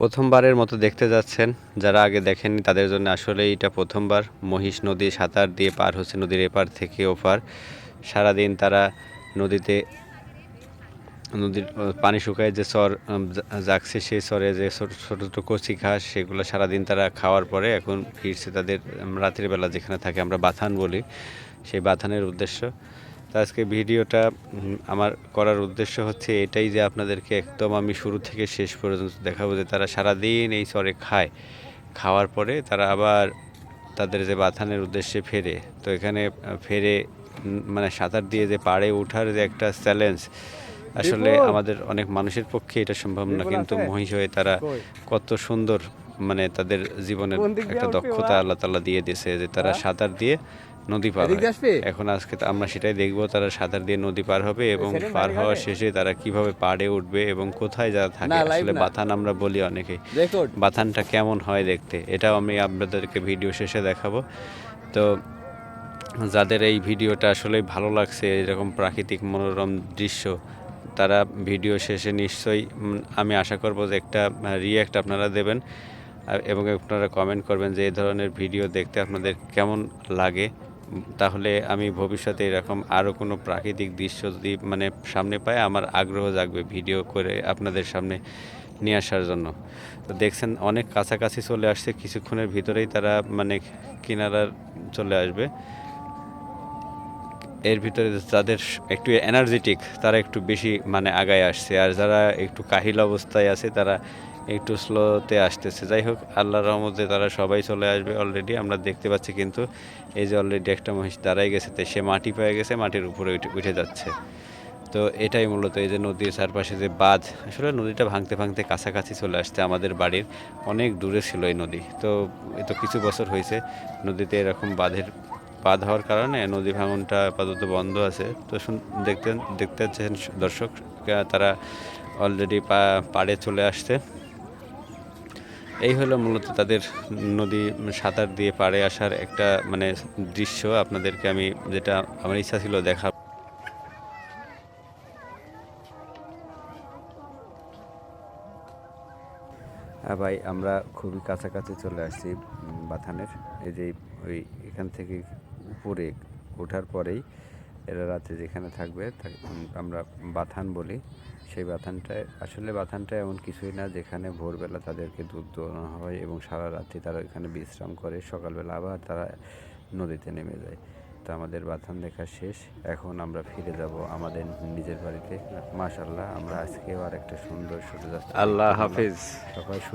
প্রথমবারের মতো দেখতে যাচ্ছেন। যারা আগে দেখেননি তাদের জন্য আসলে এটা প্রথমবার। মহিষ নদী সাঁতার দিয়ে পার হচ্ছে নদীর এপার থেকে ওপার। সারাদিন তারা নদীতে নদীর পানি শুকায় যে চর জাগছে সেই চরে যে ছোটো ছোটো ছোট কচি ঘাস সেগুলো সারাদিন তারা খাওয়ার পরে এখন ফিরছে তাদের উম, রাতের বেলা যেখানে থাকে আমরা বাথান বলি। সেই বাথানের উদ্দেশ্য তো আজকে ভিডিওটা আমার করার উদ্দেশ্য হচ্ছে এটাই যে আপনাদেরকে একদম আমি শুরু থেকে শেষ পর্যন্ত দেখাবো যে তারা সারাদিন এই চরে খায়। খাওয়ার পরে তারা আবার তাদের যে বাথানের উদ্দেশ্যে ফেরে। তো এখানে ফেরে মানে সাঁতার দিয়ে যে পাড়ে ওঠার যে একটা চ্যালেঞ্জ আসলে আমাদের অনেক মানুষের পক্ষে এটা সম্ভব না। কিন্তু মহিষ হয়ে তারা কত সুন্দর মানে তাদের জীবনের একটা দক্ষতা আল্লাহ তাআলা দিয়ে দিয়েছে যে তারা সাঁতার দিয়ে নদী পার? এখন আজকে আমরা সেটাই দেখব তারা সাঁতার দিয়ে নদী পার হবে এবং পার হওয়ার শেষে তারা কীভাবে পাড়ে উঠবে এবং কোথায় যারা থাকে। আসলে বাথান আমরা বলি অনেকে বাথানটা কেমন হয় দেখতে এটাও আমি আপনাদেরকে ভিডিও শেষে দেখাবো। তো যাদের এই ভিডিওটা আসলে ভালো লাগছে এরকম প্রাকৃতিক মনোরম দৃশ্য তারা ভিডিও শেষে নিশ্চয়ই আমি আশা করব যে একটা রিয়াক্ট আপনারা দেবেন। আর- এবং আপনারা কমেন্ট করবেন যে এই ধরনের ভিডিও দেখতে আপনাদের কেমন লাগে। তাহলে আমি ভবিষ্যতে এরকম আরও কোনো প্রাকৃতিক দৃশ্য যদি মানে সামনে পাই, আমার আগ্রহ জাগবে ভিডিও করে আপনাদের সামনে নিয়ে আসার জন্য। তো দেখছেন অনেক কাছাকাছি চলে আসছে, কিছুক্ষণের ভিতরেই তারা মানে কিনারার চলে আসবে। এর ভিতরে যাদের একটু এনার্জেটিক তারা একটু বেশি মানে আগায় আসছে। আর যারা একটু কাহিল অবস্থায় আছে, তারা একটু স্লোতে আসতেছে। যাই হোক আল্লাহর রহমতে তারা সবাই চলে আসবে অলরেডি আমরা দেখতে পাচ্ছি কিন্তু এই যে অলরেডি একটা মহিষ দাঁড়াই গেছে, তো সে মাটি পেয়ে গেছে, মাটির উপরে উঠে উঠে যাচ্ছে। তো এটাই মূলত এই যে নদীর চারপাশে যে বাঁধ, আসলে নদীটা ভাঙতে ভাঙতে কাছাকাছি চলে আসছে আমাদের বাড়ির, অনেক দূরে ছিল এই নদী। তো এ তো কিছু বছর হয়েছে, নদীতে এরকম বাঁধের বাঁধ হওয়ার কারণে নদী ভাঙনটা আপাতত বন্ধ আছে। তো শুন- দেখতে দেখতে পাচ্ছেন দর্শক তারা অলরেডি পাড়ে চলে আসছে। এই হলো মূলত তাদের নদী সাঁতার দিয়ে পাড়ে আসার একটা মানে দৃশ্য আপনাদেরকে আমি যেটা আমার ইচ্ছা ছিল দেখা। হ্যাঁ ভাই, আমরা খুবই কাছাকাছি চলে আসছি বাথানের। এই যে ওই এখান থেকে উপরে ওঠার পরেই এরা রাতে যেখানে থাকবে আমরা বাথান বলি। সেই বাথানটায় আসলে বাথানটা এমন কিছুই না যেখানে ভোরবেলা তাদেরকে দুধ দোয়ানো হয় এবং সারা রাত্রি তারা এখানে বিশ্রাম করে সকালবেলা আবার তারা নদীতে নেমে যায়। তো আমাদের বাথান দেখা শেষ। এখন আমরা ফিরে যাব আমাদের নিজের বাড়িতে। মাশাল্লাহ আমরা আজকেও আর একটা সুন্দর সূর্যাস্ত আল্লাহ হাফিজ। সবাই সুস্থ